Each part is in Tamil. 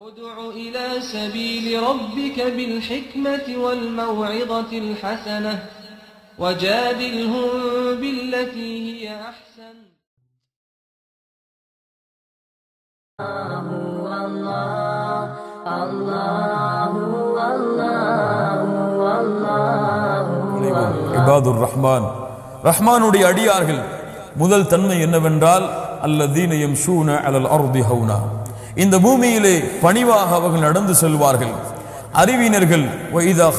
ادع إلى سبيل ربك بالحكمة والموعظة الحسنة وجادلهم بالتي هي أحسن இபாதுர் ரஹ்மான் ரஹ்மானுடைய அடியார்கள் முதல் தன்மை என்னவென்றால் அல்லதீன யம்ஷூன அலல் அர்தி ஹவுனா இந்த பூமியிலே பணிவாக அவர்கள் நடந்து செல்வார்கள். அறிவினர்கள் வைதா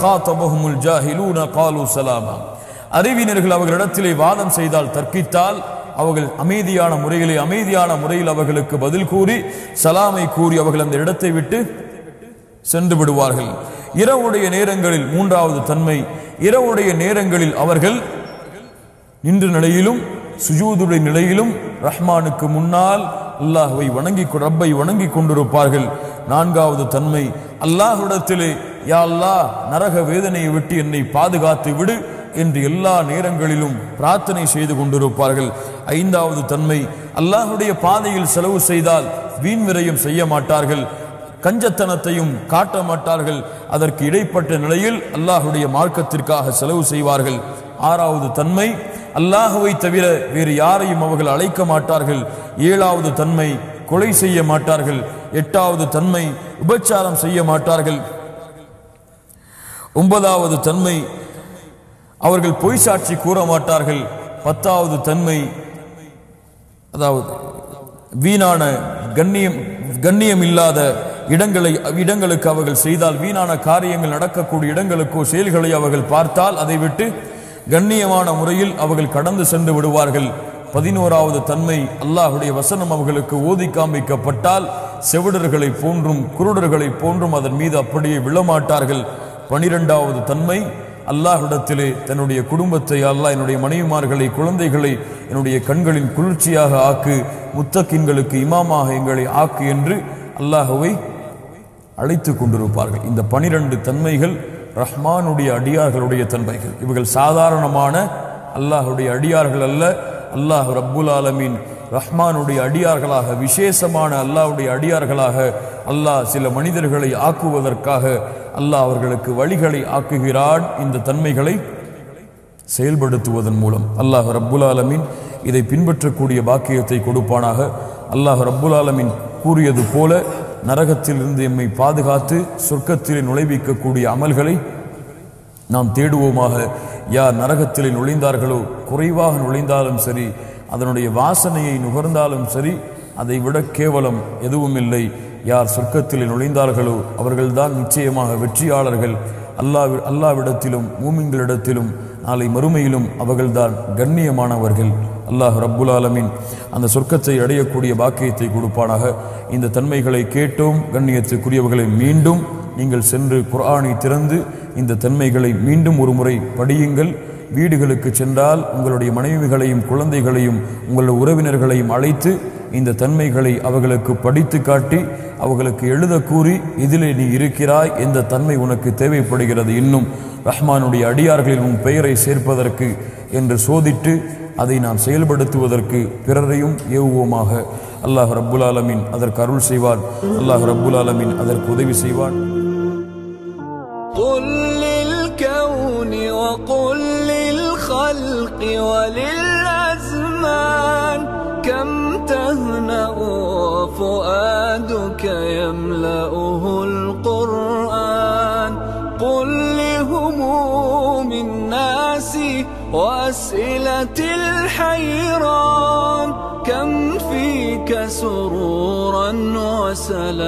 சலாமா. அறிவினர்கள் அவர்களிடத்திலே வாதம் செய்தால் தர்க்கித்தால் அவர்கள் அமைதியான முறையிலே அமைதியான முறையில் அவர்களுக்கு பதில் கூறி சலாமை கூறி அவர்கள் அந்த இடத்தை விட்டு சென்று விடுவார்கள். இரவுடைய நேரங்களில் மூன்றாவது தன்மை இரவுடைய நேரங்களில் அவர்கள் நின்ற நிலையிலும் சுஜூதுடைய நிலையிலும் ரஹ்மானுக்கு முன்னால் அல்லாஹுவை வணங்கி ரப்பை வணங்கி கொண்டிருப்பார்கள். நான்காவது தன்மை அல்லாஹுடத்திலே யா அல்லா நரக வேதனையை விட்டு என்னை பாதுகாத்து விடு என்று எல்லா நேரங்களிலும் பிரார்த்தனை செய்து கொண்டிருப்பார்கள். ஐந்தாவது தன்மை அல்லாஹுடைய பாதையில் செலவு செய்தால் வீண் விரயம் செய்ய மாட்டார்கள். கஞ்சத்தனத்தையும் காட்ட மாட்டார்கள். அதற்கு இடைப்பட்ட நிலையில் அல்லாஹுடைய மார்க்கத்திற்காக செலவு செய்வார்கள். ஆறாவது தன்மை அல்லாஹுவை தவிர வேறு யாரையும் அவர்கள் அழைக்க மாட்டார்கள். ஏழாவது தன்மை கொலை செய்ய மாட்டார்கள். எட்டாவது தன்மை உபச்சாரம் செய்ய மாட்டார்கள். ஒன்பதாவது தன்மை அவர்கள் பொய் சாட்சி கூற மாட்டார்கள். பத்தாவது தன்மை அதாவது வீணான கண்ணியம் கண்ணியம் இல்லாத இடங்களை இடங்களுக்கு அவர்கள் செய்தால் வீணான காரியங்கள் நடக்கக்கூடிய இடங்களுக்கோ செயல்களை அவர்கள் பார்த்தால் அதை விட்டு கண்ணியமான முறையில் அவர்கள் கடந்து சென்று விடுவார்கள். பதினோராவது தன்மை அல்லாஹுடைய வசனம் அவர்களுக்கு ஓதி காண்பிக்கப்பட்டால் செவிடர்களை போன்றும் குருடர்களை போன்றும் அதன் மீது அப்படியே விழமாட்டார்கள். பனிரெண்டாவது தன்மை அல்லாஹிடத்திலே தன்னுடைய குடும்பத்தை அல்லாஹ் என்னுடைய மனைவிமார்களை குழந்தைகளை என்னுடைய கண்களின் குளிர்ச்சியாக ஆக்கு முத்தக்கின்களுக்கு இமாமாக எங்களை ஆக்கு என்று அல்லாஹுவை அழைத்து கொண்டிருப்பார்கள். இந்த பனிரெண்டு தன்மைகள் ரஹ்மானுடைய அடியார்களுடைய தன்மைகள். இவர்கள் சாதாரணமான அல்லாஹுடைய அடியார்கள் அல்ல. அல்லாஹ் ரப்புல் ஆலமீன் ரஹ்மானுடைய அடியார்களாக விசேஷமான அல்லாஹ்வுடைய அடியார்களாக அல்லாஹ் சில மனிதர்களை ஆக்குவதற்காக அல்லாஹ் அவர்களுக்கு வழிகளை ஆக்குகிறான். இந்த தன்மைகளை செயல்படுத்துவதன் மூலம் அல்லாஹ் ரப்புல் ஆலமீன் இதை பின்பற்றக்கூடிய பாக்கியத்தை கொடுப்பானாக. அல்லாஹ் ரப்புல் ஆலமீன் கூறியது போல நரகத்திலிருந்து எம்மை பாதுகாத்து சொர்க்கத்திலே நுழைவிக்கக்கூடிய அமல்களை நாம் தேடுவோமாக. யார் நரகத்திலே நுழைந்தார்களோ குறைவாக நுழைந்தாலும் சரி அதனுடைய வாசனையை நுகர்ந்தாலும் சரி அதை விட கேவலம் எதுவும் இல்லை யார் சொர்க்கத்திலே நுழைந்தார்களோ அவர்கள்தான் நிச்சயமாக வெற்றியாளர்கள். அல்லாஹ் அல்லாவிடத்திலும் மூமிங்களிடத்திலும் நாளை மறுமையிலும் அவர்கள்தான் கண்ணியமானவர்கள். அல்லாஹ் ரப்புல் ஆலமீன் அந்த சொர்க்கத்தை அடையக்கூடிய பாக்கியத்தை கொடுப்பானாக. இந்த தன்மைகளை கேட்டோம் கண்ணியத்துக்குரியவர்களை மீண்டும் நீங்கள் சென்று குர்ஆனை திறந்து இந்த தன்மைகளை மீண்டும் ஒரு முறை படியுங்கள். வீடுகளுக்கு சென்றால் உங்களுடைய மனைவிகளையும் குழந்தைகளையும் உங்களுடைய உறவினர்களையும் அழைத்து இந்த தன்மைகளை அவர்களுக்கு படித்து காட்டி அவர்களுக்கு எழுத கூறி இதிலே நீ இருக்கிறாய் எந்த தன்மை உனக்கு தேவைப்படுகிறது இன்னும் ரஹ்மானுடைய அடியார்களில் உன் பெயரை சேர்ப்பதற்கு என்று சோதிட்டு அதை நாம் செயல்படுத்துவதற்கு பிறரையும் ஏவுவோமாக அல்லாஹ் ரப்புல் ஆலமீன் அதற்கு அருள் செய்வான் அல்லாஹ் ரப்புல் ஆலமீன் அதற்கு உதவி செய்வான் قل للكون وقل للخلق وللأزمان وفؤادك يملأه القرآن. قل لهموم الناس وأسئلة الحيران. كم فيك سرورا وسلام